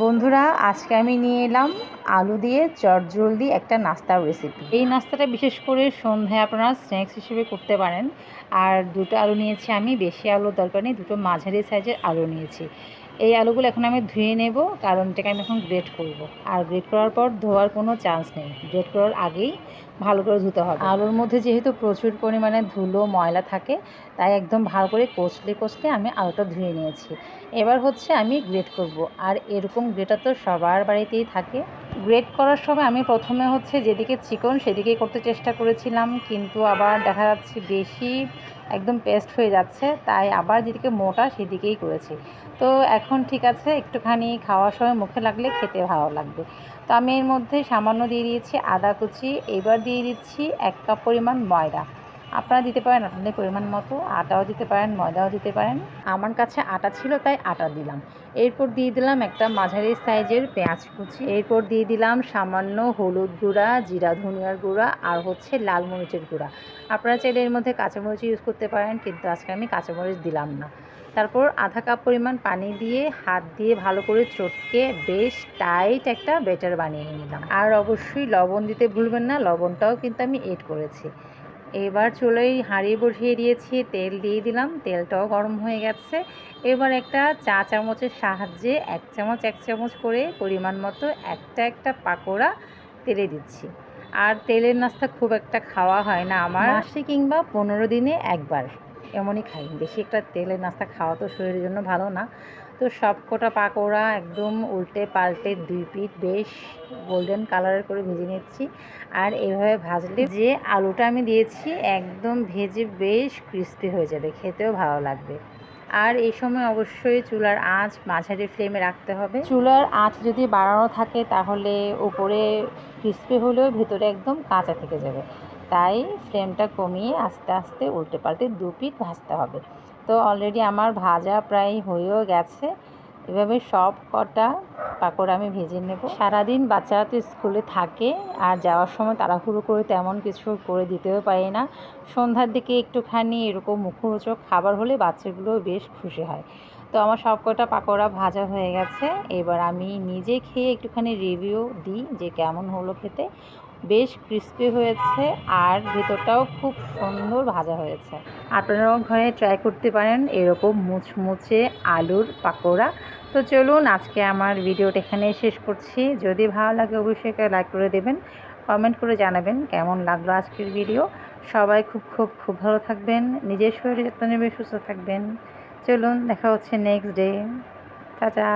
বন্ধুরা, আজকে আমি নিয়ে এলাম আলু দিয়ে চটজলদি একটা নাস্তার রেসিপি এই নাস্তাটা বিশেষ করে সন্ধ্যায় আপনারা স্ন্যাক্স হিসেবে করতে পারেন। আর দুটো আলু নিয়েছি আমি, বেশি আলুর দরকার নেই, দুটো মাঝারি সাইজের আলু নিয়েছি। এই আলুগুলো এখন আমি ধুয়ে নেব, কারণ এটাকে আমি এখন গ্রেট করব। আর গ্রেট করার পর ধোয়ার কোনো চান্স নেই। গ্রেট করার আগেই ভালো করে ধুতে হবে। আলুর মধ্যে যেহেতু প্রচুর পরিমাণে ধুলো, ময়লা থাকে, তাই একদম ভালো করে কষলে কষলে আমি আলুটা ধুয়ে নিয়েছি। এবার হচ্ছে আমি গ্রেট করব। আর এরকম গ্রেটার তো সবার বাড়িতেই থাকে। গ্রেট করার সময় আমি প্রথমে হচ্ছে যেদিকে চিকন সেদিকেই করতে চেষ্টা করেছিলাম, কিন্তু আবার দেখা যাচ্ছে বেশি একদম পেস্ট হয়ে যাচ্ছে, তাই আবার যেদিকে মোটা সেদিকেই করেছি। তো এখন ঠিক আছে, একটুখানি খাওয়ার সময় মুখে লাগলে খেতে ভালো লাগবে। তো আমি এর মধ্যে সামান্য দিয়ে দিয়েছি আদা কুচি, এবার দিয়ে দিচ্ছি এক কাপ পরিমাণ ময়দা। আপনারা দিতে পারেন আপনাদের পরিমাণ মতো, আটাও দিতে পারেন, ময়দাও দিতে পারেন। আমার কাছে আটা ছিল, তাই আটা দিলাম। এরপর দিয়ে দিলাম একটা মাঝারি সাইজের পেঁয়াজ কুচি। এরপর দিয়ে দিলাম সামান্য হলুদ গুঁড়া, জিরা, ধনিয়ার গুঁড়া আর হচ্ছে লাল মরিচের গুঁড়া। আপনারা চাইলে এর মধ্যে কাঁচামরিচ ইউজ করতে পারেন, কিন্তু আজকে আমি কাঁচামরিচ দিলাম না। তারপর আধা কাপ পরিমাণ পানি দিয়ে হাত দিয়ে ভালো করে চটকে বেশ টাইট একটা বেটার বানিয়ে নিলাম। আর অবশ্যই লবণ দিতে ভুলবেন না, লবণটাও কিন্তু আমি এড করেছি। এবার চুলোই হাঁড়ি বসিয়ে দিয়েছি, তেল দিয়ে দিলাম, তেলটাও গরম হয়ে গেছে। এবার একটা চা চামচের সাহায্যে এক চামচ এক চামচ করে পরিমাণ মতো একটা একটা পাকোড়া তেলে দিচ্ছি। আর তেলের নাস্তা খুব একটা খাওয়া হয় না আমার। মাসে কিংবা পনেরো দিনে একবার। এমনই খাই। বেশি একটা তেলের নাস্তা খাওয়া তো শরীরের জন্য ভালো না। তো সব কটা পাকোড়া একদম উল্টে পাল্টে দুই পিঠ বেশ গোল্ডেন কালারের করে ভেজে নিচ্ছি। আর এভাবে ভাজলে যে আলুটা আমি দিয়েছি একদম ভেজে বেশ ক্রিস্পি হয়ে যাবে, খেতেও ভালো লাগবে। আর এই সময় অবশ্যই চুলার আঁচ মাঝারি ফ্লেমে রাখতে হবে। চুলার আঁচ যদি বাড়ানো থাকে তাহলে উপরে ক্রিস্পি হলেও ভেতরে একদম কাঁচা থেকে যাবে। তাই ফ্লেমটা কমিয়ে আস্তে আস্তে উল্টে পাল্টে দু পিঠ ভাজতে হবে। তো অলরেডি আমার ভাজা প্রায় হয়েও গেছে। এভাবে সব কটা পাকোড়া আমি ভেজে নেব। সারাদিন বাচ্চারা তো স্কুলে থাকে আর যাওয়ার সময় তাড়াহুড়ো করে তেমন কিছু করে দিতেও পারি না। সন্ধ্যার দিকে একটুখানি এরকম মুখরোচক খাবার হলে বাচ্চাগুলো বেশ খুশি হয়। তো আমার সব কটা পাকোড়া ভাজা হয়ে গেছে। এবার আমি নিজে খেয়ে একটুখানি রিভিউ দিই যে কেমন হলো খেতে। বেশ ক্রিস্পি হয়েছে আর ভেতরটাও খুব সুন্দর ভাজা হয়েছে। আপনারাও ঘরে ট্রাই করতে পারেন এরকম মুচমুচে আলুর পাকোড়া। তো চলুন আজকে আমার ভিডিওটা এখানে শেষ করছি। যদি ভালো লাগে অবশ্যই একটা লাইক করে দেবেন কমেন্ট করে জানাবেন কেমন লাগল আজকের ভিডিও সবাই খুব খুব খুব ভালো থাকবেন, নিজের শরীরে যত্ন নেবে সুস্থ থাকবেন। চলুন দেখা হচ্ছে নেক্সট ডে টাটা।